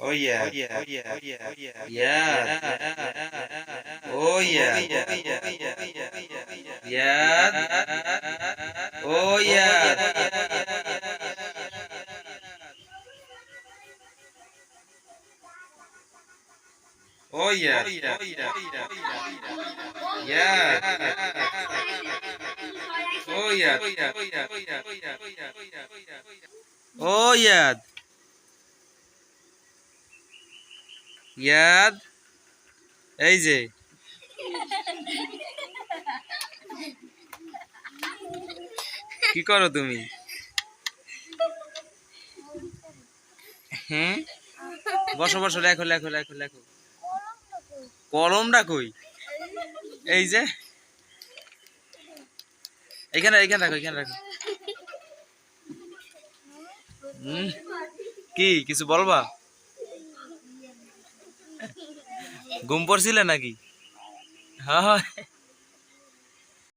Oh yeah. Oh yeah. Oh yeah. Oh yeah. Yeah. Oh yeah. Yeah. Oh yeah. Oh yeah. Yeah. Oh yeah. Oh yeah. ইয়াদ। ইয়াদ, এই যে। কি করো তুমি? হ্যাঁ? বসো বসো, লেখো লেখো লেখো লেখো। কলমটা কই? এই যে। এইখানে এইখানে রাখো এইখানে রাখো। কি কিছু বলবা? ঘুম পড়ছিলে নাকি? হ্যাঁ।